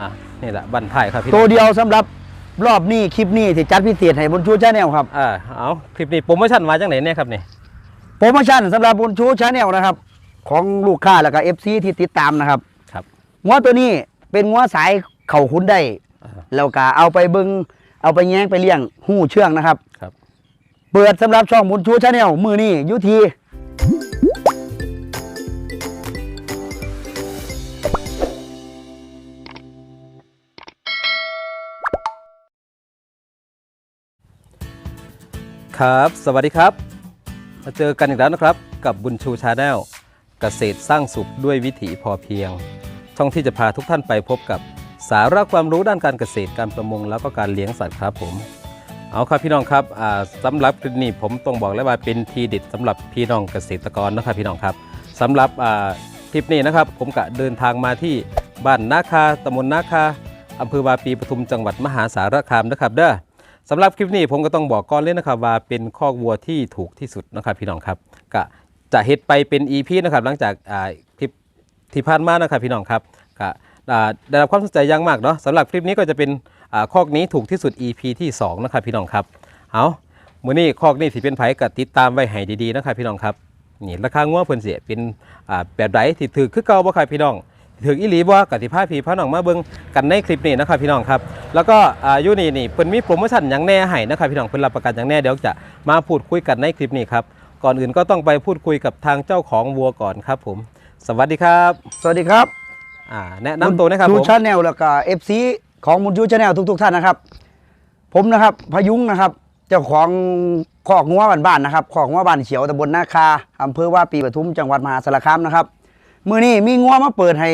อะนี่แหละบันท้ายครับพี่ตัวเดียวสำหรับรอบนี้คลิปนี้ที่จัดพิเศษให้บนชูชาแนลครับอ่าเอาคลิปนี้โปรโมชั่นมาจังไหนเนี่ยครับนี่โปรโมชั่นสำหรับบนชูชาแนลนะครับ ของลูกค้าแล้วก็เอฟซีที่ติดตามนะครับครับงัวตัวนี้เป็นงัวสายเข่าขุนได้อ่าแล้วก็เอาไปเบิงเอาไปแย้งไปเลี้ยงหู้เชื่องนะครับครับ เปิดสำหรับช่องบุญชูชาแนลมือนี้อยุที ครับ สวัสดีครับ มาเจอกันอีกแล้วนะครับ กับบุญชูชาแนลเกษตรสร้างสุขด้วยวิถีพอเพียง ช่องที่จะพาทุกท่านไปพบกับสาระความรู้ด้านการเกษตรการประมงแล้วก็การเลี้ยงสัตว์ครับผม เอาครับพี่น้องครับอ่าสำหรับคลิปนี้ผมต้องบอกเลยว่าเป็นทีเด็ดสำหรับพี่น้องเกษตรกรนะครับพี่น้องครับสำหรับอ่าคลิปนี้นะครับ ผมก็เดินทางมาที่บ้านนาคาตำบลนาคาอำเภอวาปีปทุมจังหวัดมหาสารคามนะครับเด้อ สำหรับคลิปนี้ผมก็ต้องบอกก่อนเลยนะครับว่าเป็นคอกวัวที่ถูกที่สุดนะครับพี่น้องครับก็จะเฮ็ดไปเป็น EP นะครับหลังจากคลิปที่ผ่านมานะครับพี่น้องครับก็ได้รับความสนใจอย่างมากเนาะสำหรับคลิปนี้ก็จะเป็นอคอกนี้ถูกที่สุด EP ที่สองนะครับพี่น้องครับเอามื้อนี้คอกนี้สิเป็นไผก็ติดตามไว้ให้ดีๆนะครับพี่น้องครับนี่ราคางัวเพิ่นเสิเป็นแบบใดที่ถือคือเก่าบ่ครับพี่น้อง ถึงอีหลีบ่กติภาพพี่พาน้องมาเบิ่งกันในคลิปนี้นะครับพี่น้องครับ แล้วก็อายุนี่นี่เพิ่นมีโปรโมชั่นหยังแน่ให้นะครับพี่น้องเพิ่นรับประกันหยังแน่เดี๋ยวจะมาพูดคุยกันในคลิปนี้ครับก่อนอื่นก็ต้องไปพูดคุยกับทางเจ้าของวัวก่อนครับผม สวัสดีครับสวัสดีครับอ่าแนะนำตัวนะครับชูผมชาแนลแล้วก็เอฟซีของบุญชูชาแนลทุก ๆ ท่านนะครับ ผมนะครับพยุงนะครับ เจ้าของคอกงัวบ้านๆนะครับคอกงัวบ้านเขียวตำบลนาคาอำเภอว่าปีปทุมจังหวัดมหาสารคามนะครับ มือนี้มีงัวมาเปิดให้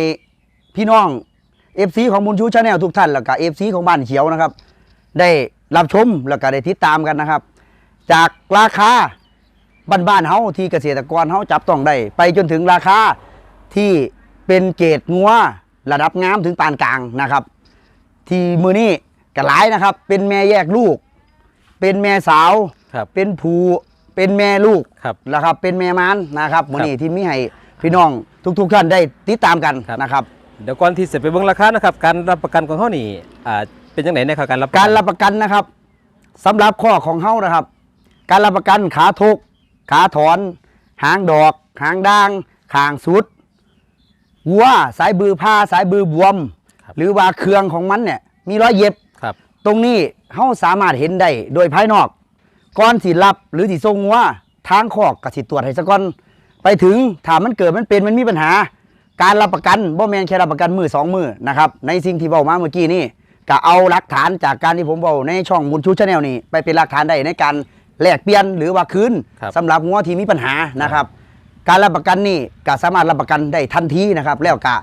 พี่น้องเอฟซีของบุญชูชาแนลทุกท่านแล้วก็เอฟซีของบ้านเขียวนะครับ ได้รับชมแล้วก็ได้ติดตามกันนะครับ จากราคาบ้านๆเฮาที่เกษตรกรเฮาจับต้องได้ไปจนถึงราคาที่เป็นเกรดงัวระดับงามถึงปานกลางนะครับ ที่มือนี้ก็หลายนะครับ เป็นแม่แยกลูก เป็นแม่สาวครับเป็นผูเป็นแม่ลูกครับนะครับ เป็นแม่มานนะครับมือนี้ครับที่มีให้ พี่น้องทุกๆท่านได้ติดตามกันครับ นะครับ เดี๋ยวก่อนที่จะไปเบิ่งราคานะครับ การรับประกันของเขานี่อ่าเป็นจังไหนนะครับการรับการรับประกันนะครับสำหรับข้อของเฮานะครับ การรับประกันขาทุกขาถอน หางดอก หางด่างขางสุดวัวสายบือผ้าสายบือบวม หรือว่าเครื่องของมันเนี่ยมีรอยเย็บ ครับ ตรงนี้เฮาสามารถเห็นได้โดยภายนอก ก่อนสิรับหรือสิส่งว่าทางคอกกับสิตรวจให้ซะก่อน ไปถึงถ้ามันเกิดมันเป็นมันมีปัญหา การรับประกันบ่แม่นแค่รับประกันมือสองมือนะครับในสิ่งที่เว้ามาเมื่อกี้นี่ก็เอาหลักฐานจากการที่ผมเว้าในช่องบุญชูชาแนลนี่ไปเป็นหลักฐานได้ในการแลกเปลี่ยนหรือว่าคืนครับสำหรับงัวที่มีปัญหานะครับ การรับประกันนี่ก็สามารถรับประกันได้ทันทีนะครับ แล้วก็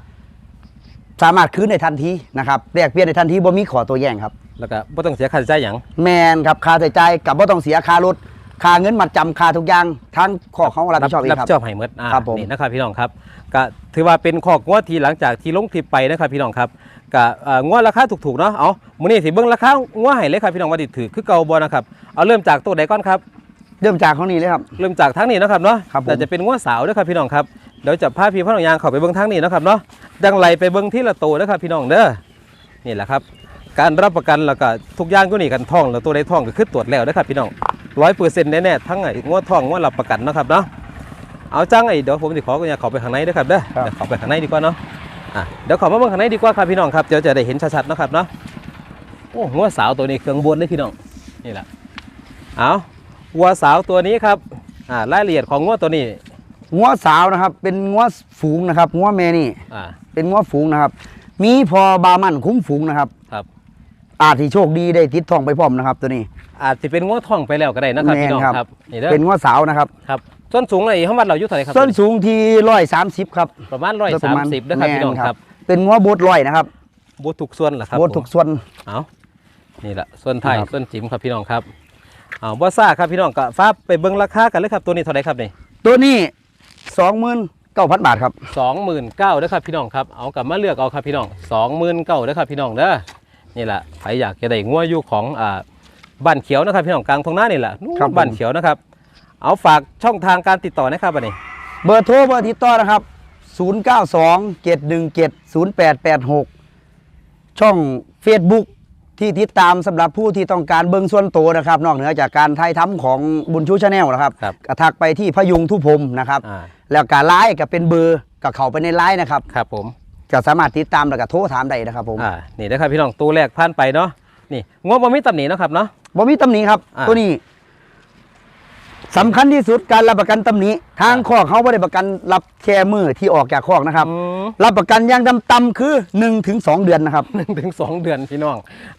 สามารถคืนได้ทันทีนะครับแลกเปลี่ยนได้ทันทีบ่มีขอตัวแย้งครับแล้วก็บ่ต้องเสียค่าใช้จ่ายหยังแมนครับค่าใช้จ่ายกับว่าต้องเสียค่ารถ ค่าเงินมัดจำค่าทุกอย่างทั้งข้อของรับผิดชอบเองรับครับผิดชอบให้หมดอ่าครับผม นี่นะครับพี่น้องครับก็ถือว่าเป็นข้อกงวดที่หลังจากที่ลงคลิปไปนะครับพี่น้องครับก็เอ่องวดราคาถูกๆเนาะเอามื้อนี้สิเบิ่งราคางวดให้เลยครับพี่น้องว่าติดถือคือเก่าบ่นะครับเอาเริ่มจากตัวใดก่อนครับ เริ่มจากข้างนี้เลยครับ เริ่มจากทั้งนี้นะครับเนาะครับผม แต่จะเป็นงวดสาวเด้อครับพี่น้องครับเดี๋ยวจะพาพี่พ่อน้องยางเข้าไปเบิ่งทั้งนี้นะครับเนาะดังไหลไปเบิ่งที่ละโตวนะครับพี่น้องเด้อนี่แหละครับ การรับประกันแล้วก็ทุกอย่างก็นี่กันท่องแล้วตัวใดท่องก็คือตรวจแล้วนะครับพี่น้อง ร้อยเปอร์เซ็นต์แน่ๆทั้งไอ้งวดท่องงวดรับประกันเนาะครับเนาะเอาจังไอ้เดี๋ยวผมจะขอคุณยายเข้าไปข้างในเด้อครับเด้อครับ เดี๋ยวเข้าไปข้างในดีกว่าเนาะอะเดี๋ยวเขอมาเบิ่งข้างในดีกว่าครับพี่น้องครับเดี๋ยวจะได้เห็นชัดๆเนาะครับเนาะโอ้งวดสาวตัวนี้เครื่องบนเลยพี่น้องนี่แหละเอาวัวสาวตัวนี้ครับอ่ารายละเอียดของงวดตัวนี้งัวสาวนะครับ เป็นงัวฝูงนะครับงัวแม่นี่ อ่าเป็นงัวฝูงนะครับ มีพอบามันคุ้มฝูงนะครับครับ อาจที่โชคดีได้ติดทองไปพร้อมนะครับ ตัวนี้ อาจจะเป็นงวดท่องไปแล้วก็ได้นะครับแม่นพี่น้องครับ ครับนี่เด้อเป็นงัวสาวนะครับครับส้นสูงอะไรห้องวัดเราอยู่เท่าไหร่ครับส้นสูงที่ร้อยสามสิบครับประมาณร้อยโดยปสาระมมาณสิบนะครับพี่น้องแม่ครับเป็นงัวโบดร้อยนะครับบูทุกส่วนเหรอครับโบดทุกส่วน เอานี่แหละส่วนไทายครับ ส่วนจิ๋มครับพี่น้องครับเอาบ่ซ่าครับพี่น้องก็ฟ้าไปเบิ่งราคากันเลยครับตัวนี้เท่าไหร่ครับนี่ ตัวนี้สองหมื่นเก้าพันบาทครับ สองหมื่นเก้าเด้อครับพี่น้องครับเอากลับมาเลือกเอาครับพี่น้องสองหมื่นเก้าเด้อครับพี่น้องเด้อ นี่แหละใครอยากจะได้งัวอยู่ของอ่าบ้านเขียวนะครับพี่น้องกลางทงหน้านี่แหละนู่นครับผม บ้านเขียวนะครับ เอาฝากช่องทางการติดต่อนะครับบัดนี้เบอร์โทรเบอร์ติดต่อนะครับ 092 717 0886 ช่อง Facebook ที่ติดตามสำหรับผู้ที่ต้องการเบิ่งส่วนตัวนะครับ นอกเหนือจากการถ่ายทำของบุญชูชาแนลนะครับครับกระทักไปที่พยุงทุพรมนะครับ อ่าแล้วการไลน์ก็เป็นเบอร์กับเขาไปในไลน์นะครับ ครับผม ก็สามารถติดตามแล้วก็โทรถามได้นะครับผมอ่านี่นะครับพี่น้องตัวแรกผ่านไปเนาะนี่งวบ่มีตำหนิเนาะครับเนาะบ่มีตำหนิครับอ่าตัวนี้สำคัญที่สุดการรับประกันตำหนิทางอ่าคอกเขาไม่ได้ประกันรับแค่มือที่ออกจากคอกนะครับอืมรับประกันอย่างต่ำๆคือ1ถึง2เดือนนะครับหนึ่งถึงสองเดือนพี่น้อง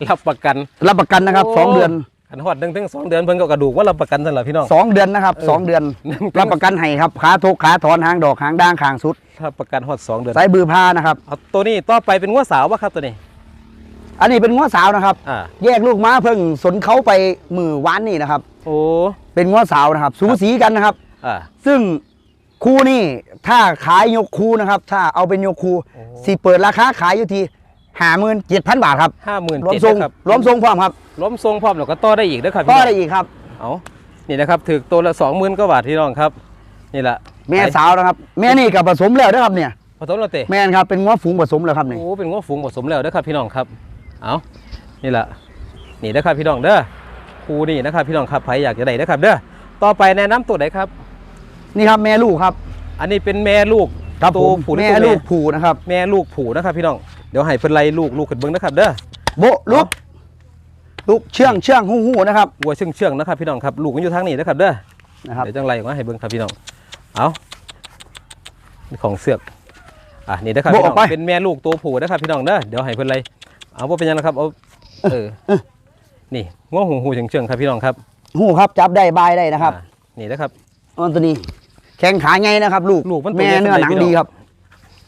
รับประกันรับประกันนะครับโสองเดือนขันหอดหนึ่งถึงสองเดือนเพิ่นก็กระดูกว่ารับประกันสำหรับพี่น้องสองเดือนนะครับเออสองเดือนหนึ่งรับประกันให้ครับขาทุกขาถอนหางดอกหางด่างขางสุด รับประกันหอดสองเดือนสายบือพานะครับ เอาตัวนี้ต่อไปเป็นงวสาววะครับตัวนี้ อันนี้เป็นง้อสาวนะครับ อ่า แยกลูกม้าเพิ่งสนเขาไปมือวานนี่นะครับ โอ้ เป็นง้อสาวนะครับ สูสีกันนะครับ อ่า ซึ่งคู่นี่ถ้าขายยกคู่นะครับ ถ้าเอาเป็นยกคู่โอ้ สิเปิดราคาขายอยู่ที่ห้าหมื่นเจ็ดพันบาทครับห้าหมื่นรวมเจ็ดทรงครับรวมทรงพร้อมครับรวมทรงพร้อมแล้วก็ต่อได้อีกนะครับก็พี่น้องได้อีกครับ เอานี่นะครับถือตัวละสองหมื่นกว่าบาทพี่น้องครับ นี่แหละ แม่สาวนะครับ แม่นี่กับผสมแล้วนะครับเนี่ยผสมแล้วเตะแม่นครับเป็นง้อฝูงผสมแล้วครับนี่โอ้เป็นงวฝูงผสมแล้วนะครับพี่น้องครับเอานี่แหละนี่นะครับพี่น้องเด้อครูนี่นะครับพี่น้องครับใครอยากจะได้นะครับเด้อต่อไปแนะนำตัวไหนครับ นี่ครับแม่ลูกครับ อันนี้เป็นแม่ลูกครับตัผวมผู้หรือแม่ตัวลูกผูนะครับ แม่ลูกผูนะครับพี่น้องเดี๋ยวให้เพิ่นไล่ลูกลูกขึ้นเบิ้งนะครับเด้อโบะลูกลูกเชื่องเชื่องหู้หู้นะครับวัวเชื่องเชื่องๆนะครับพี่น้องครับลูกมันอยู่ทางนี้นะครับเด้อนะครับเดี๋ยวจังไรมาให้เบิ้งครับพี่น้อง เอานี่ของเสือกอะนี่นะครับโบะพี่อน้ออกงไปเป็นแม่ลูกตัวผู้นะครับพี่น้องเด้อเดี๋ยวให้เพิ่นไล่เอาว่าเป็นยังนะครับเอาเออนี่ง้อหูหูเชื่องเชื่องๆครับพี่น้องครับหู้ครับจับได้บายได้นะครับอ่านี่นะครับอันตัวนี้ แข้งขาไงนะครับ ลูกลูกมันตัวแม่ใหญ่เนื้อหนังสำหรับพี่น้องดีครับ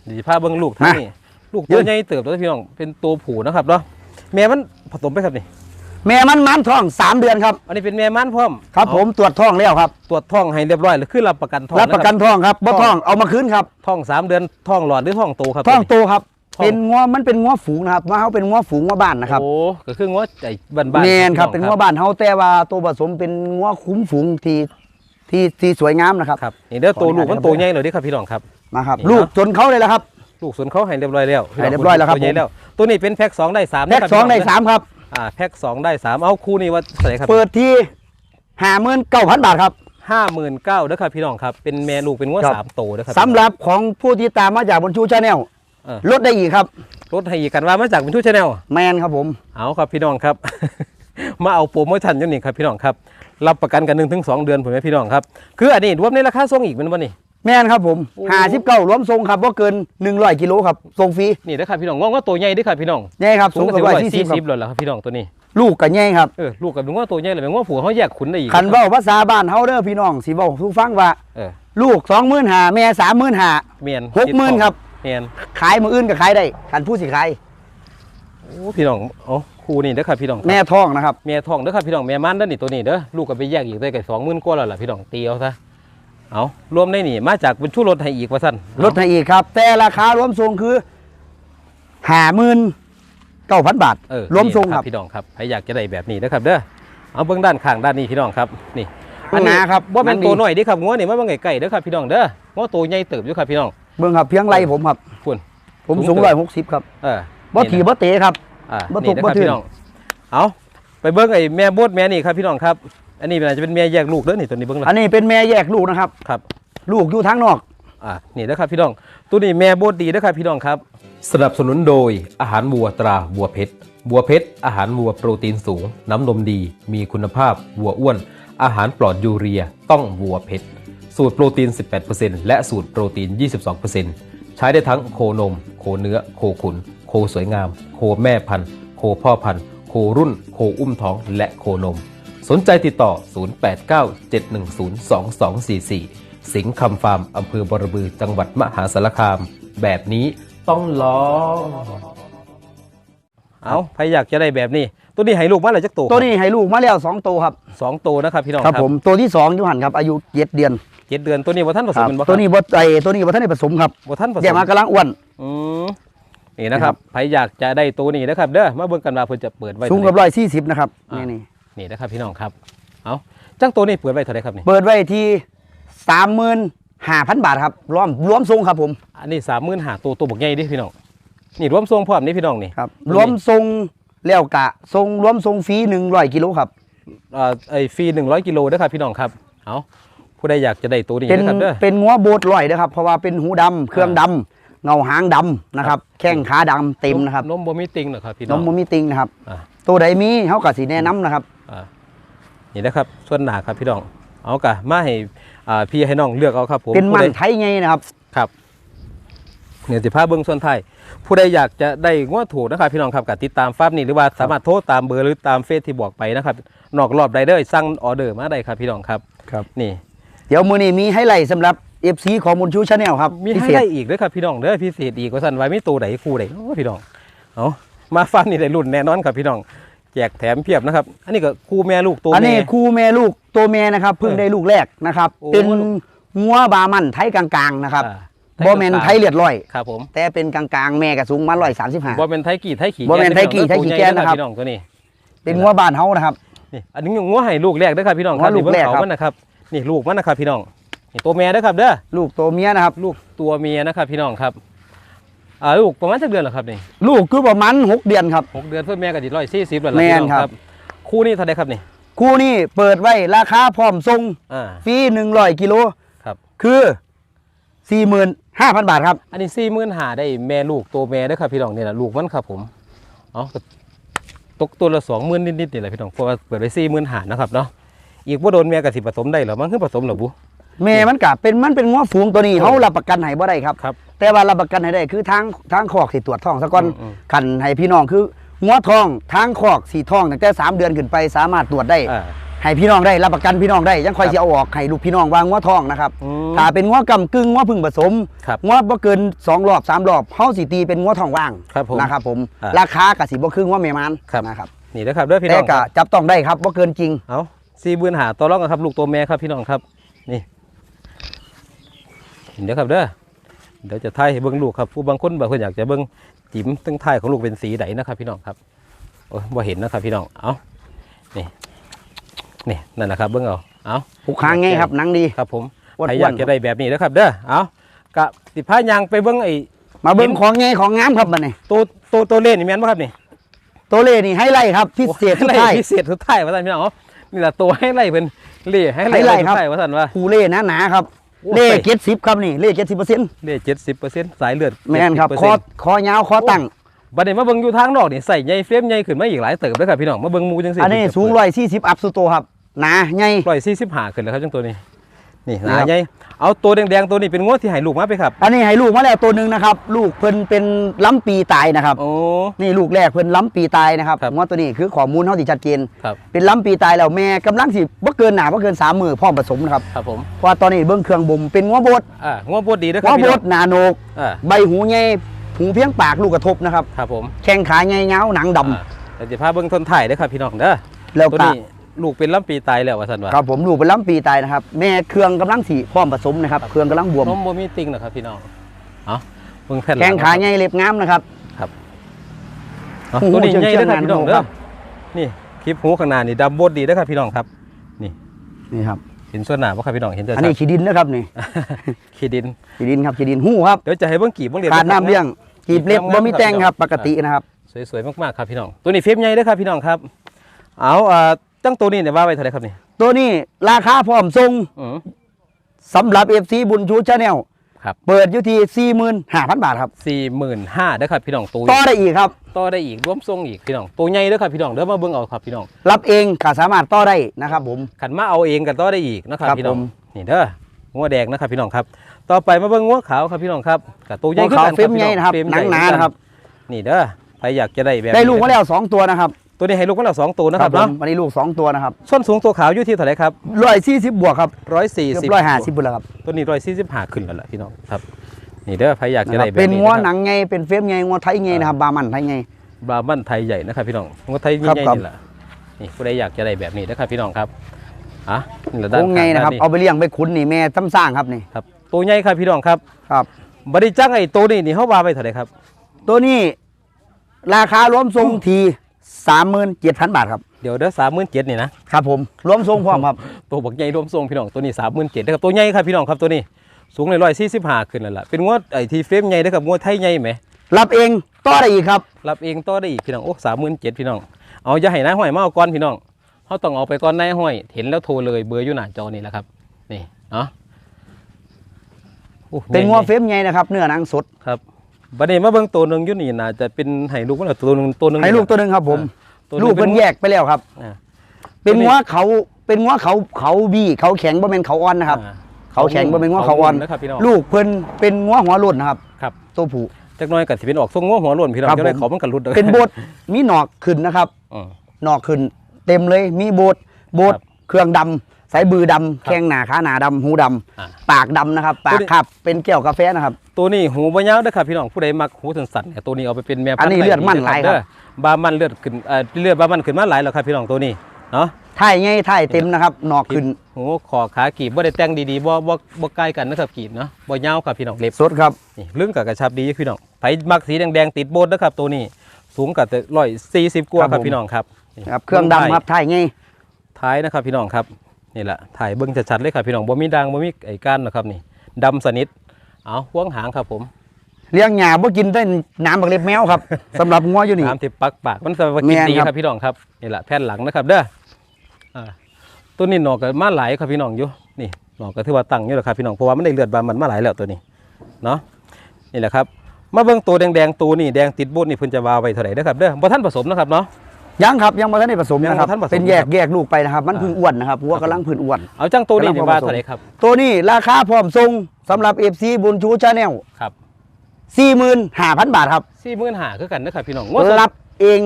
เดี๋ยวสิพาเบิ้งลูกทั้งมานี้ลูกยืตัวนใหญ่เติบโตพี่น้องเป็นตัวผู้นะครับเนาะแม่มันผสมไปครับนี่ แม่มันมันท้องสามเดือนครับ อันนี้เป็นแม่มันพร้อมครับ ผมตรวจท้องแล้วครับ ตรวจท้องให้เรียบร้อยแล้วคือรับประกันท้องรับประกันคท้องครับบ่ท้องเอามาคืนครับท้องสามเดือนท้องหลอดหรือท้องโตครับท้องโตครับท้องเป็นงัวมันเป็นงัวฝูงนะครับว่าเขาเป็นงัวฝูงงัวบ้านนะครับโอ้ก็คือง้อใจบ้านๆแมนครับพี่เป็นองงัวบ้านเขาแต่ว่าตัวผสมเป็นงัวคุ้มฝูงที่ที่ที่สวยงามนะครับครับนี่เด้อตัวขออนุลูญาตกมันนะครับโตใหญ่เลยเดิครับพี่น้องครับมาครับนี่ลูกเนาะจนเขาเลยแล้วครับ ลูกส่วนเขาให้เรียบร้อยแล้วให้เรียบร้อยแล้วครับตัวใหญ่ผมแล้วตัวนี้เป็นแพ็คสองได้สามแพ็กนะครับสองพี่ในน้สามครับ อ่าแพ็คสองได้สามเอาคู่นี้ว่าเท่าไหร่ครับเปิดที่ห้าหมื่นเก้าพันบาทครับ ห้าหมื่นเก้าเด้อครับพี่น้องครับ เป็นแม่ลูกเป็นง้อครับ สามโตเด้อครับสำหรับของผู้ที่ตามมาจากบนชูชาแนลเออลดได้อีกครับ รถให้อีกกันว่ามาจากเป็นทูชแนล แมนครับผม เอาครับพี่น้องครับ มาเอาโปรโมชั่นอยู่นี่ครับพี่น้องครับ รับประกันกันหนึ่งถึงสองเดือนผมไหมพี่น้องครับ คืออันนี้รวมในราคาส่งอีกเป็นวันนี้ แมนครับผมโอ้ห้าสิบเก้ารวมทรงครับว่าเกินหนึ่งร้อยกิโลครับทรงฟรีนี่นะครับพี่น้องง้อว่าตัวใหญ่เด้วยครับพี่น้องใหญ่ครับสูงก็กว่าถือร้อยว่าสี่สี่สิบคสิรับบเลยเหรอครับพี่น้องตัวนี้ลูกกับใหญ่ครับเออลูกกับลุงว่าตัวใหญ่เลยเป็นง้อผัวเขาแยกขุนได้อีกคันเว่าภาษาบ้านเฮาเด้อพี่น้องสิบอกทุกฟังว่า เออลูกสองหมื่นหาแม่สามหมื่นหา เมียนหกหมื่นครับ เมียนขายมืออื่นก็ขายได้คันผู้สิขายโอ้พี่น้องโอ้ครูนี่เด้อครับพี่น้องครับ แม่ท้องนะครับแม่ทองเด้อครับพี่น้องแม่มันเด้อนี่ตัวนี้เด้อลูกก็ไปแยกอีกได้ไก่สองหมื่นกว่าแล้วล่ะพี่น้องตีเอาซะ เอารวมได้นี่ มาจากเป็นชู้รถให้อีกว่าสั้นลดให้อีกครับ แต่ราคารวมทรงคือห้าหมื่นเก้าพันบาท เออรวมทรงนี่ครับ พี่น้องครับใครอยากจะได้แบบนี้นะครับเด้อเอาเบื้องด้านข้างด้านนี้พี่น้องครับนี่ข้างหน้าครับว่าเป็นนั่นดีตัวน้อยเดิครับงัวนี่มันบ่ไก่ๆเด้อครับพี่น้องเด้องัวตัวใหญ่เติบอยู่ครับพี่น้องเบิ่งครับเพียงไรผมครับคุณผมสูสูงงเท่าร้อยหกสิบครับเออบ่นี่ถีนะบ่เตะครับอ่าบ่นี่ตกนะบ่ครับทื่นพี่น้องเอาไปเบิ้งไอ้แม่โบดแม่นี่ครับพี่น้องครับ อันนี้อาจจะเป็นแม่แยกลูกเด้อนี่ตัวนี้เบิ้งอันนี้เป็นแม่แยกลูกนะครับ ครับ ลูกอยู่ทางนอก อ่านี่นะครับพี่น้องตัวนี้แม่โบดดีนะครับพี่น้องครับ สนับสนุนโดยอาหารวัวตราวัวเพชรวัวเพชรอาหารวัวโปรตีนสูง น้ำนมดี มีคุณภาพวัวอ้วน อาหารปลอดยูเรีย ต้องวัวเพชรสูตรโปรตีน 18%และสูตรโปรตีน 22%ใช้ได้ทั้งโคนม โคเนื้อ โคขุน โคสวยงาม โคแม่พันธุ์ โคพ่อพันธุ์ โครุ่น โคอุ้มท้อง และโคนม สนใจติดต่อ 0897102244 สิงห์คำฟาร์มอำเภอบรบือจังหวัดมหาสารคาม แบบนี้ต้องลองเอาใครอยากจะได้แบบนี้ ตัวนี้ให้ลูกมาเลยจักตัวตัวนี้ให้ลูกมาแล้วสองตัวครับสองตัวนะครับพี่น้องครับผมตัวที่สองอยู่หันครับอายุเจ็ดเดือนเจ็ดเดือนตัวนี้ว่าท่านผคสมรับเป็นบ่ครับตัวนี้บ่ไอตัวนี้บ่ทันได้ผสมครับว่าท่านผสแยกมมากำลังอ้วนอืมนี่นะครับใครอยากจะได้ตัวนี้นะครับเด้อมาเบิ่งกันว่าเพิ่นจะเปิดไว้สูงเท่ากับไหร่ร้อยสี่สิบนะครับอ่านี่นี่ นี่นะครับพี่น้องครับเอาจังตัวนี้เปิดไว้เท่าไหร่ครับนี่เปิดไว้ที่สามหมื่นห้าพันบาทครับรวมรวมทรงครับผม อันนี้สามหมื่นหาตัวตัวบกใหญ่ดิพี่น้องนี่รวมทรงพร้อมนี่พี่น้องนี่ครับรวมทรงแล้วกะทรงรวมทรงฟรีหนึ่งร้อยกิโลครับเอ่อไอ้ฟรี100กิโลเด้อครับพี่น้องครับเอาผู้ใดอยากจะได้ตัวนี้เป็นนะครับเด้อเป็นงัวโบดลอยนะครับเพราะว่าเป็นหูดำเครื่องดำเงาหางดำนะครับ แข้งขาดำเต็มนะครับนมบ่มีติงเหรอครับพี่นน้องมบ่มีติงนะครับอ่า ตัวใดมีเขาก็สิแนะนํนะครับอ่านี่นะครับส่วนหนาครับพี่น้องเอากะมาให้อ่าพี่ให้น้องเลือกเอาครับผมเป็นมันผู้ใดไทยไงนะครับครับเนี่ยสิพาเบิ้งส่วนไทายผู้ใดอยากจะได้งวดถูกนะครับ พี่น้องครับกับติดตามฟาร์มนี่หรือว่าสามารถโทรตามเบอร์หรือตามเฟซที่บอกไปนะครับนอกรอบใดเด้อสั่งออเดอร์มาได้ครับพี่น้องครับครับนี่เดี๋ยวมือนี้มีให้ไลท์สำหรับ FC ของมุนชูชาแนลครับมีพิให้เศษได้อีกเด้อครับพี่น้องเด้อพิเศษอีกว่าสั่นไว้ไม่ตัวใดคู่ใดโอ้พี่น้องเอา มาฟาร์มนี่ได้รุ่นแน่นอนครับพี่น้องแจกแถมเพียบนะครับ อันนี้ก็คู่แม่ลูกตัวอันนี้แม่ คู่แม่ลูกตัวแม่นะครับเพิ่งเออได้ลูกแรกนะครับ โอ้เป็นงัวบามันไทยกลางๆนะครับอ่าบ่แมนไทยเลือดลอย ครับผมแต่เป็นกลางๆแม่กระสูงมาร้อยสามสิบห้าบ่เป็นไทยกี่ไทยขี่บ่แม่นไทยกี่ไทยขี่แกนนะครับ พี่น้องตัวนี้เป็นงัวบ้านเฮานะครับ นี่อันนี้งัวให้ลูกแรกเด้อครับพี่น้องครับงัวลูกนี่เบิ่งแรกเขาครับมันนะครับนี่ลูกมันนะครับพี่น้องนี่ตัวแม่เด้อครับเด้อลูกตัวเมียนะครับ ลูกตัวเมียนะครับพี่น้องครับ อ่าลูกประมาณสักเดือนเหรอครับนี่ลูกคือประมาณหกเดือนครับ หกเดือนเพื่อแม่กับดิร้อยสี่สิบแล้วแม่พี่นน้องครับ คู่นี้เท่าไหรครับนี่คู่นี้เปิดไว้ราคาพร้อมส่งอ่าฟรีหนึ่งร้อยกิโลครับ คือสี่หมื่นห้าพันบาทครับ อันนี้สี่หมื่นหาได้แม่ลูกตัวแม่เด้อครับพี่น้องนี่แหละลูกมันครับผมเอาก็ตกตัวละสองหมื่นนิดๆนี่แหละพี่น้องเพราะว่าเปิดไว้สี่หมื่นหานะครับเนาะอีกว่าโดนแม่กับสิผสมได้เหรอมันคือผสมเหรอบุ แม่มันกะเป็นมันเป็นงัวฝูงตัวนี้เออเขารับประกันให้บ่ได้ครับ ครับ แต่ว่ารับประกันให้ได้คือทางทางคอกสิตรวจท้องซะก่อนอืมอืมขันให้พี่น้องคืองัวทองทางคอกสีทองตั้งแต่สามเดือนขึ้นไปสามารถตรวจได้ อ่าให้พี่น้องได้รับประกันพี่น้องได้ยังค่อยครับสิเอาออกให้ลูกพี่น้องวางงัวทองนะครับอืมถ้าเป็นงัวกำกึ่งงัวพึ่งผสมครับงัวบ่เกินสองรอบสามรอบเฮาสิตีเป็นงัวทองว่างครับผมนะครับผมอ่าราคากะสิบ่ครึ่งงัวแม่มันครับ นะครับนี่นะครับเด้อพี่น้แต่องคกะรับจับต้องได้ครับบ่เกินจริง เอาสี่หมื่นหาต่อรองกันครับ ลูกตัวแม่ครับพี่น้องครับ นี่ เดี๋ยวครับเด้อเดี๋ยวจะทายให้เบิ้งลูกครับผู้บางคนบางคนอยากจะเบิ้งจิ๋มตั้งท้ายของลูกเป็นสีไหนนะครับ พี่น้องครับโอ้ยบ่เห็นนะครับพี่น้องเอานี่นี่นั่นแหละครับเบิ้งเอาเอาผูกคางไงครับหนังดีครับผมอ้วนๆใครอยากจะได้แบบนี้นะครับเด้อเอากะสิพายางไปเบิ้งไอ้มาเบิ่งของไงของงามครับบัดนี้ตัวตัวตัวเล่นนี่แม่นบ่ครับนี่ตัวเลนี่ให้ไล่ครับพิเศษทุกไล่ท้ายพิเศษสุดท้ายว่าท่านพี่น้องเอานี่แหละตัวให้ไล่เป็นเล่ให้ไล่ให้ไล่สุดครับท้ายว่าท่านว่าผู้เล่หนาๆครับโอ้ เล่ไปเจ็ดสิบครับนี่เล่เจ็ดสิบเปอร์เซ็นต์เล่เจ็ดสิบเปอร์เซ็นต์สายเลือดแม่นครับ70%คอคอยาวคอตั้งบัดนี้มาเบิ่งอยู่ทางนอกนี่ใส่ใหญ่เฟรมใหญ่ขึ้นมาอีกหลายเติบเลยครับพี่น้องมาเบิ่งหมูจังซี่อันนี้สูงร้อยสี่สิบอัพสุดโตครับหนาใหญ่ร้อยสี่สิบห้าขึ้นแล้วครับจังตัวนี้ นี่หนี่นาครับใหญ่เอาตัวแดงๆตัวนี้เป็นงวดที่ให้ลูกมาไปครับ อันนี้ให้ลูกมาแล้วตัวหนึ่งนะครับ ลูกเพิ่นเป็นล้ำปีตายนะครับโอ้นี่ลูกแรกเพิ่นล้ำปีตายนะครับครับงวดตัวนี้คือข้อมูลเท่าที่ชัดเจนครับเป็นล้ำปีตายแล้วแม่กำลังสิบ่เกินหนาบ่เกินสามมือพร้อมผสมนะครับครับผมเพราะว่าตอนนี้เบิ่งเครื่องบ่มเป็นงัวบดอ่างวดบดดีนะคงัรัวบบพี่น้อดงหนาโหนกอ่าใบหูใหญ่หูเพียงปากลูกกระทบนะครับครับผมแข้งขาใหญ่เงาหนังดำอ่าแต่จะพาเบิ่งทนถ่ายเด้อครับพี่น้องเด้อแล้วตัวก็นี้ ลูกเป็นลำปีตายแล้วว่าซั่นว่าครับผมลูกเป็นล้ำปีตายนะครับ แม่เครื่องกำลังสีพร้อมผสมนะครับ เครื่องกำลังบวมนมบ่มีติ่งนะครับพี่น้องเอาเบิ่งแผ่นหลัแข้งขาใหญ่เล็บงามนะครับเอาหูตัวนี้ใหญ่เชื่เด้อองครับๆพี่น้องหเด้นาอนี่คลิปหูข้างหน้านี่ดำบดดีเด้อครับพี่น้องครับ นี่ครับเห็นส่วนหน้าบ่ครับพี่น้องเห็นจะอันนี้ขี้ดินนะครับนี่ขี้ดินขี้ดินครับขี้ดินหูครับเดี๋ยวจะให้เบิ่งกีบเบิ่งเหรียญขาดน้ำเลี้ยงกีบเล็บบ่มีแต่งครับปกตินะครับ สวยๆมากๆครับพี่น้อง ตัวนี้เฟรมใหญ่เด้อครับพี่น้องครับ เอาอ่า ตั้งตัวนี้เนี่ยว่าไว้เท่าไหร่ครับนี่ตัวนี้ราคาพร้อมส่งอืม สำหรับ FC บุญชูชาแนลครับ เปิดอยู่ที่45,000บาทครับสี่หมื่นห้าเด้อครับพี่น้องตัวต่อได้อีกครับ ต่อได้อีกรวมทรงอีกพี่น้องตัวใหญ่เด้อครับพี่น้องเดี๋ยวมาเบิ่งเอาครับพี่น้องรับเองก็สามารถต่อได้นะครับผม ขันมาเอาเองกันต่อได้อีกนะครับครับพี่น้องผม นี่เด้องัวแดงนะครับพี่น้องครับ ต่อไปมาเบิ่งงัวขาวครับพี่น้องครับกับตัวใหญ่หัวขาวขึ้นเฟรมใหญ่นะครับเฟรมหนังหนาใญ่นะครับ นี่เด้อใครอยากจะได้แบบได้ลูกมาแล้ว2ตัวนะครับ ตัวนี้ให้ลูกมาแล้วสองตัวนะครับผมเนาะวันนี้ลูก2ตัวนะครับส้นสูงตัวขาวอยู่ที่เท่าไหร่ครับ140บวกครับร้อยสี่เกืสิบอบ150บุญแล้วครับตัวนี้ร้อยสี่สิบห้าขึ้นแล้วล่ะพี่น้องครับนี่เด้อใครอยากจะนะคได้รับแบบเป็นนี้งัวนะหนังไงเป็นเฟรมไงงัวไทยไงนะครับบามันไทยไงบราหมันไทยใหญ่นะครับพี่น้องงัวไทยครับใหญ่ครับนี่แหละนี่ผู้ใดอยากจะได้แบบนี้นะครับพี่น้องครับอะนี่แหละโค้งไงนะครับด้าเอาไปเลี้ยงไปขุนนี่แม่ซ้ำสร้างครับนี่ครับตัวใหญ่ครับพี่น้องครับครับบริจังไอ้ตัวนี้นี่เขาว่าไปเท่าไหร่ครับ ตัวนี้ราคารวมทรงที 37,000บาทครับ เดี๋ยวเด้อสามหมื่นเจ็ดนี่นะครับผมรวมทรงพร้อมครับ ตัวบักใหญ่รวมทรงพี่น้องตัวนี้สามหมื่นเจ็ดนะครับตัวใหญ่ครับพี่น้องครับตัวนี้สูงเลยร้อยสี่สิบห้าขึ้นแล้วล่ะเป็นงวดไอ้ที่เฟรมใหญ่นะครับงวดไทยใหญ่ไหมรับเองต่อได้อีกครับรับเองต่อได้อีกพี่น้องโอ้สามหมื่นเจ็ดพี่น้องเอาอย่าให้นายห้อยมาเอาก่อนพี่น้องเขาต้องเอาไปก่อนนายห้อย เห็นแล้วโทรเลยเบอร์อยู่หน้าจอนี่แหละครับนี่เนาะโอ้เป็นงัวใหญ่เฟรมใหญ่นะครับ เนื้อหนังสดครับ บัดนี้มาเบิ่งตัวหนึ่งอยู่นี่น่าจะเป็นไห้ลูกมันตัวหนึงตัวหนึงให้ลูกตัวหนึ่งครับ ผม ตัวหลูกเป็นแยกไปแล้วครับ อ่า เป็นตัวนี้ งัวเขาเป็นงัวเขาเขาบี้เขาแข็งบ่เป็นเขาอ่อนนะครับ อ่า เขาแข็งบ่เป็นงัวเขาอ่อนนะครับพี่น้อง ลูกเพิ่นเป็นงัวหัวโล้นนะครับ ครับตัวผู้ จักหน้อยก็สิเป็นออกทรงงัวหัวโล้นพี่น้องครับจะได้ผม เขามันกันรุดเป็นโบดมีหนอกขึ้นนะครับ อืม หนอกขึ้น เต็มเลยมีโบดโบดครับ เครื่องดำ สายบือดำแข้งหนาขาหนาดำหูดำอ่า ปากดำนะครับ ปาตัวกนี้ขับเป็นแก้วกาแฟนะครับ ตัวนี้หูบ่ยาวเด้อครับพี่น้องผู้ใดมักหูสั้นๆเนี่ยตัวนี้เอาไปเป็นแม่พันธุ์อันนี้เลือดมั่นหลายครับ เด้อบามันเลือดขึ้นเอ่อเลือดบามันขึ้นมาหลายแล้วครับพี่น้องตัวนี้เนาะท่ายไงท่ายเต็มนะครับหนอกขึ้นหูคอขากีบบ่ได้แต่งดีๆบ่บ่บ่ใกล้กันนะครับกีบเนาะบ่ยาวครับพี่น้องเล็บสดครับ นี่ลึงกับกระชับดีพี่น้องไผมักสีแดงๆติดโบนนะครับตัวนี้สูงกับร้อยสี่สิบกว่าครับพี่น้องครับนี่ครับเครื่องดำครับท่ายไงท้ายนะครับพี่น้องครับ นี่แหละถ่ายเบิ้งชัดๆเลยครับพี่น้องบ่มีดังบ่มีไอ้ก้านนะครับนี่ดำสนิทเอาห่วงหางครับผมเลี้ยงหญ้าบ่กินได้น้ำบักเล็บแมวครับสำหรับงัวอยู่นี่น้ำที่ปักปากมันจะมากินแม่นดีครับครับพี่น้องครับนี่แหละแผ่นหลังนะครับเด้ออ่าตัวนี้หนอกก็มาหลายครับพี่น้องอยู่นี่หนอกก็ถือว่าตั้งอยู่แล้วครับพี่น้องเพราะว่ามันได้เลือดบามันมาหลายแล้วตัวนี้เนาะนี่แหละครับมาเบิ่งตัวแดงๆตัวนี่แดงติดโบนนี่เพิ่นจะวาวไว้เท่าไหร่เด้อครับเด้อบ่ทันผสมนะครับเนาะ ยังครับยังบ่ทันได้ผสมยังบ่นะครับทันผสม เป็นแยกนะครับแยกลูกไปนะครับ มันอ่าเพึ่งอ้วนนะครับวัวกำลังเพึ่งอ้วน เอาจังตัวนี้กำลังเนี่ยว่าผสมเท่าไหร่ครับตัวนี้ราคาพร้อมส่งสำหรับ FC บุญชูชาแนลครับ45,000 บาทครับสี่หมื่นหาคือกันนะครับพี่น้องงวดสดรับเอง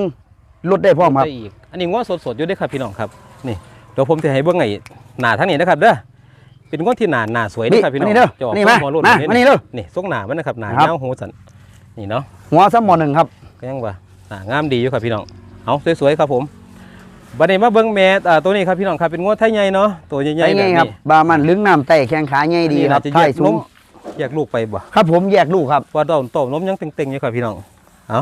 ลดได้พร้อมครับ ได้อีกอันนี้งวดสดๆอยู่เด้วยครับพี่น้องครับนี่เดี๋ยวผมจะให้เบื้องไงหนาทั้งนี้นะครับเด้อเป็นงวดที่หนาหนาสวยนะครับพี่น้องนี่เด้อจะออกนี่ทรมางหัวโล้นมาแบบมานี่เด้อนี่ทรงหนามันนะครับหนาครับ เงาหูสันนี่เนาะหัวซ้ำหมอหนึ่งครับก็ยังว่าหนางามดีอยู่ครับพี่น้อง เอาสวยๆครับผมบัดนี้มาเบิ้งแม่อ่าตัวนี้ครับพี่น้องครับเป็นงวดไทยใหญ่เนาะตัวใหญ่ๆใช่แบบไงนี้ครับบามันลึงน้ำไตแข้งขาใหญ่ดีครับอันนี้ท้ายน่าจะสูแยกนงมแยกลูกไปบ่ครับผมแยกลูกครับว่าต้มต้มนมยังเต็งๆอยู่ครับพี่น้องเอา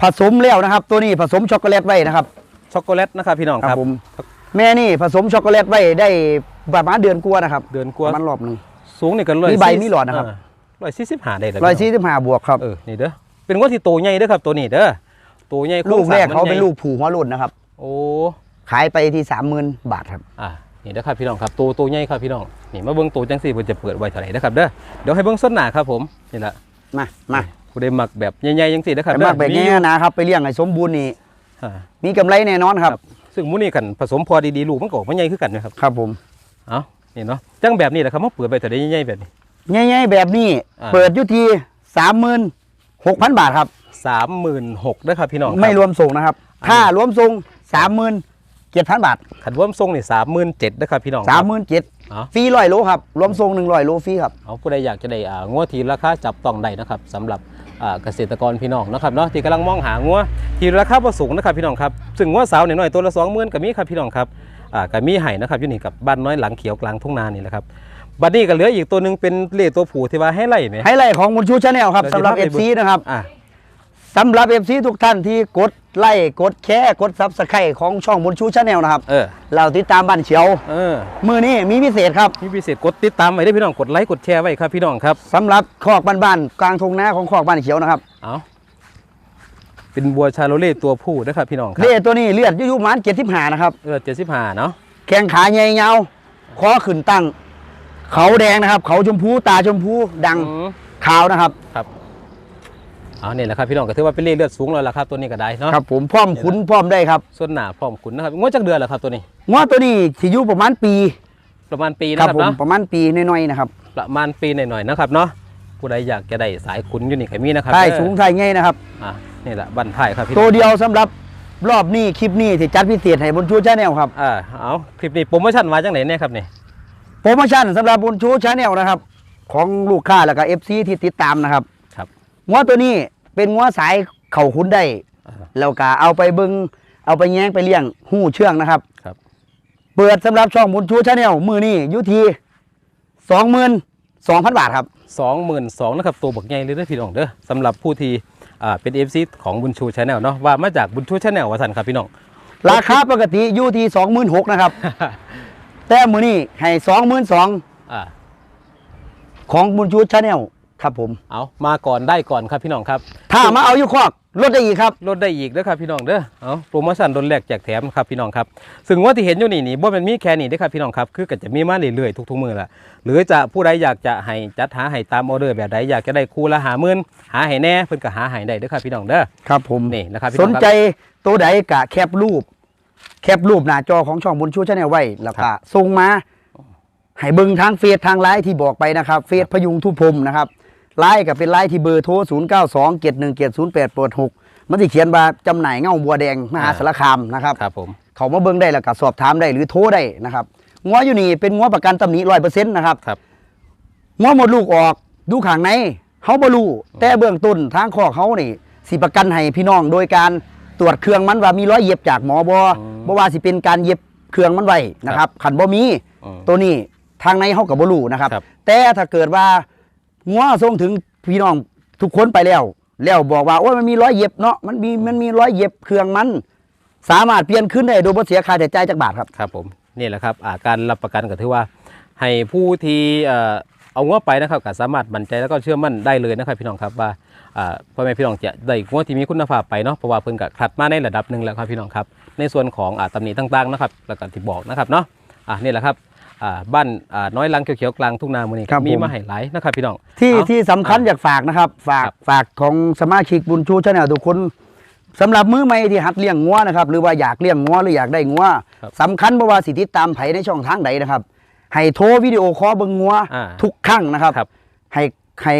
ผสมแล้วนะครับ ตัวนี้ผสมช็อกโกแลตไว้นะครับช็อกโกแลตนะครับพี่น้องคครัรับบผมแม่นี่ผสมช็อกโกแลตไว้ได้ประมาณเดือนกว่านะครับ เดือนกปว่าระมาณรอบหนึ่งสูงนี่กันร้อยมีใบมีหลอดนะครับร้อยสี่สิบห้าได้แล้วร้อยสี่สิบห้าบวกครับเออนี่เด้อเป็นงวดที่โตใหญ่เด้อครับตัวนี้เด้อ โตใหญ่โครลูงกสร้แรงกเขามัใหญ่เป็นลูกผูหัวรุ่นนะครับ โอ้ขายไปที่สามหมื่นบาทครับอ่านี่เด้อครับพี่น้องครับโตโตใหญ่ครับพี่น้องนี่มาเบิ่งโตจังสี่เพิ่นจะเปิดไว้เท่าไหร่เด้อครับเด้อเดี๋ยวให้เบิ่งส้นหน้าครับผมนี่แหละมามาผู้ใดมักแบบใหญ่ๆจังสี่เด้อครับแต่เด้อมากแบบนี้นะครับไปเลี้ยงให้สมบูรณ์นี่อ่ามีกำไรแน่นอนครับ ซึ่งหมูนี่กันผสมพอดีๆลูกมันก็ออกมาใหญ่คือกันนะครับครับผมเอ้านี่เนาะจังแบบนี้แหละครับมาเปิดไปเท่าไหร่ใหญ่ๆแบบนี้ใหญ่ๆแบบนี้อ่าเปิดอยู่ที่สามหมื่นหกพันบาทครับ 36,000เด้อครับพี่น้องคบไม่รวมส่งนะครับอันนี้ถ้ารวมส่งสามหมื่นเจ็ดพันบาทขันรวมทรงนี่37,000เด้อครับพี่น้องคสารัมบหมื่นเจ็ดเอ้าฟรีร้อยโลครับรวมส่งหนึ่งร้อยโลฟรีครับเอาผู้ใดอยากจะได้อ่างวทีราคาจับต้องได้นะครับสำหรับอ่าเกษตรกรพี่น้องนะครับเนาะที่กำลังมองหางวที่ราคาบ่สูงนะครับพี่น้องครับซึ่งงวสาวน้อยๆตัวละ20,000ก็มีครับพี่น้องครับอ่าก็มีให้นะครับอยู่นี่กับบ้านน้อยหลังเขียวกลางทุ่งนานี่แหละครับบัดนี้ก็เหลืออีกตัวหนึงเป็นเล่ตัวผู้ที่ว่าให้ไล่ไหมไฮไลท์ของมุนชูชาแนลครับเดี๋ยวสำหรับจะเอพาไปฟซีนะครับอ่า สำหรับเอฟซีทุกท่านที่กดไลค์กดแชร์กดซับสไครต์ของช่องมุนชูชาแนลนะครับเออ เราติดตามบ้านเฉียว เออมือนี้มีพิเศษครับมีพิเศษกดติดตามไว้ด้วยพี่น้องกดไลค์กดแชร์ไว้ครับพี่น้องครับสำหรับคอกบ้านๆกลางทงนาของคอกบ้านเขียวนะครับเอาเป็นบัวชาโลเล่ตัวผู้นะครับพี่น้องครับเล่ตัวนี้เลือดอยุๆประมันเจ็ดสิบหานะครับเออ75เนาะแข้งขาใหญ่ยาวคอขึ้นตั้ง เขาแดงนะครับ เขาชมพูตาชมพูดังอืมขาวนะครับ เอาเนี่ยแหละครับพี่น้องก็ถือว่าเป็นเล่เลือดสูงแล้วล่ะครับตัวนี้ก็ได้เนาะครับผมพร้อมขุนพร้อมได้ครับส่วนหนาพร้อมขุนนะครับงวดจักเดือนเหรอครับตัวนี้งวตัวนี้สิอยู่ประมาณปีประมาณปีคนะรับครับผมเนาะประมาณปีน้อยๆนะครับประมาณปีหน่อยๆนะครับเนาะผู้ใดอยากจะได้สายขุนอยู่นี่ก็มีนะครับใช่เด้อสูงใช่ไงนะครับ อะนี่แหละบันท้ายครับพี่ตัวน้องเดียวสำหรับรอบนี้คลิปนี้ที่จัดพิเศษให้บนชูชาแนลครับอ่าเอาคลิปนี้โปรโมชั่นมาจังไหนเนี่ยครับนี่โปรโมชั่นสำหรับบนชูชาแนลนะครับ ของลูกค้าแล้วก็เอฟซีที่ติดตามนะครับครับ งัวตัวนี้เป็นงัวสายเข่าคุ้นได้อ่าแล้วก็เอาไปเบิงเอาไปแย้งไปเลี้ยงหู้เชื่องนะครับครับ เปิดสำหรับช่องบนชูชาแนลมือนี้อยู่ที่สองหมื่นสองพันบาทครับสองหมื่นสองนะครับตัวบักใหญ่เลยเด้อพี่น้องเด้อสำหรับผู้ที่อ่าเป็นเอฟซีของบุญชูชาแนลเนาะว่ามาจากบุญชูชาแนลวสันครับพี่น้อง ราคาปกติอยู่ที่สองหมื่นหกนะครับ แต่มือนี้ให้สองหมื่นสองอ่า ของบุญชูชาแนล ครับผม เอามาก่อนได้ก่อนครับพี่น้องครับถ้ามาเอาอยู่คอกลดได้อีกครับลดได้อีกเด้อครับพี่น้องเด้อเอาโปรโมชั่นลดแรกแจกแถมครับพี่น้องครับซึ่งว่าที่เห็นอยู่นี่นี่บ่แม่นมีแค่นี้เด้อครับพี่น้องครับคือก็จะมีมาเรื่อยๆทุกๆมื้อละหรือจะผู้ใดอยากจะให้จัดหาให้ตามออเดอร์แบบใดอยากจะได้คู่ละหาหมื่นหาให้แน่เพิ่นก็หาให้ได้เด้อครับพี่น้องเด้อครับผมนี่นะครับพี่สน้อนงครับ ใจตัวใดกะแคปรูป แคปรูปหน้าจอของช่องบุญชูชาแนลไว้แล้วครัก็บ ส่งมาให้เบิ่งทางเฟซทางไลน์ที่บอกไปนะครับ เฟซพยุงทุพพรหมนะครับ ไลน์ก็เป็นไลน์ที่เบอร์โทร0 9 2 7 1 7 0 8 8 6มันจะเขียนว่าจำหน่ายเงาบัวแดงมหาสารคามนะครับครับผมเขามาเบิ่งได้แล้วก็สอบถามได้หรือโทรได้นะครับงัวอยู่นี่เป็นงัวประกันตำหนิร้อยเปอร์เซ็นต์นะครับครับงัวหมดลูกออกดูข้างในเขาบ่รู้แต่เบื้องต้นทางข้อเขานี่สิประกันให้พี่น้องโดยการตรวจเครื่องมันว่ามีรอยเย็บจากหมอบออืมบ่ว่าสิเป็นการเย็บเครื่องมันไว้นะครับขันบ่มีอืมตัวนี้ทางในเขากับบ่รู้นะครับครับ แต่ถ้าเกิดว่า งัวส่งถึงพี่น้องทุกคนไปแล้ว แล้วบอกว่าโอ้ยมันมีร้อยเย็บเนาะมันมีมันมีร้อยเย็บเครื่องมัน สามารถเปลี่ยนขึ้นได้โดยบ่เสียค่าใช้จ่ายจากบาทครับครับผมนี่แหละครับอ่าการรับประกันก็ถือว่า ให้ผู้ที่เอ่อเอางวไปนะครับก็สามารถมั่นใจแล้วก็เชื่อมั่นได้เลยนะครับพี่น้องครับว่าอ่าพ่อแม่พี่น้องจะได้งวที่มีคุณภาพไปเนาะเพราะว่าเพิ่นก็คัดมาในระดับหนึ่งแล้วครับพี่น้องครับ ในส่วนของอ่าตำหนิต่างๆนะครับแล้วก็ที่บอกนะครับเนาะอ่านี่แหละครับ อ่าบ้านอ่าน้อยลังเขียวๆกลางทุ่งนามือนี้ครับมีผม มาให้หลายนะครับพี่น้อง ที่เอาที่สำคัญอยากฝากนะครับ ฝากครับ ฝากของสมาชิกบุญชูชาแนลทุกคนสำหรับมือใหม่ที่หัดเลี้ยงงัวนะครับ หรือว่าอยากเลี้ยงงัวหรืออยากได้งัวครับสำคัญเพราะว่าสิติดตามไผในช่องทางใดนะครับ ให้โทรวิดีโอคอลเบิ่งงัวอ่า ทุกครั้งนะครับครับให้ให้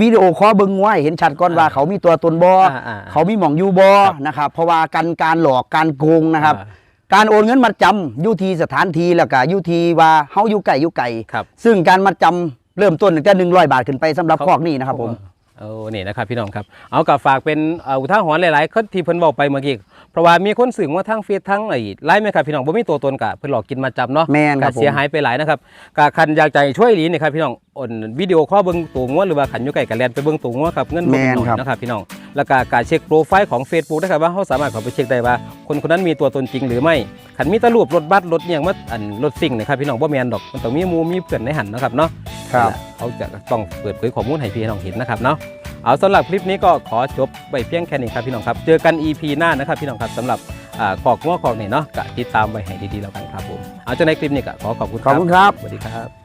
วิดีโอคอลเบิ่งงัวให้เห็นชัดก่อนอ่าว่าเขามีตัวตนบออ่าอ่าเขามีหม่องอยู่บอครับนะครับ เพราะว่าการการหลอกการโกงนะครับ อ่า การโอนเงินมาจำอยุทีสถานทีแล้วก็อยุทีว่าเฮาอยู่ไก่อยู่ไก่ครับ ซึ่งการมาจำเริ่มต้นตั้งแต่หนึ่งร้อยบาทขึ้นไปสำหรับคอกนี้นะครับผมเออนี่นะครับพี่น้องครับ เอากับฝากเป็นเอ่ออุทาหรณ์หลายๆคนที่เพิ่นบอกไปเมื่อกี้ เพราะว่ามีคนสื่อว่าทั้งเฟซทั้งไอ้ไลน์ไหมครับพี่น้องบ่มีตัวตนกะเพิ่นหลอกกินมาจับเนาะแม่นครับก็เสียหายไปหลายนะครับกะคันอยากใจช่วยหลีนี่ครับพี่น้องอ่อนวิดีโอคอลเบิ่งตัวงัวหรือว่าขันอยู่ไกลกับแลนไปเบิ่งตัวงัวครับเงินบ่แม่นน้อยครับนะครับพี่น้องแล้วก็การเช็คโปรไฟล์ของ Facebook นะครับว่าเขาสามารถเข้าไปเช็คได้ว่า คนคนนั้นมีตัวตนจริงหรือไม่ขันมีแตรูปรถบัสรถเนี่ยงมาอันรถซิ่งนะครับพี่น้องบ่แม่นดอกมันต้องมีหมูมีเพื่อนในหันนะครับเนาะ ครับ เขาจะต้องเปิดเผยข้อมูลให้พี่น้องเห็นนะครับเนาะ เอาสำหรับคลิปนี้ก็ขอจบไปเพียงแค่นี้ครับพี่น้องครับ เจอกัน EP หน้านะครับพี่น้องครับสำหรับอ่าขอกง้อขอกนี่เนาะก็ติดตามไว้ให้ดีๆแล้วกันครับผม เอาจากในคลิปนี้ก็ขอขอบคุณคขอรับบคุณครับ สวัสดีครับ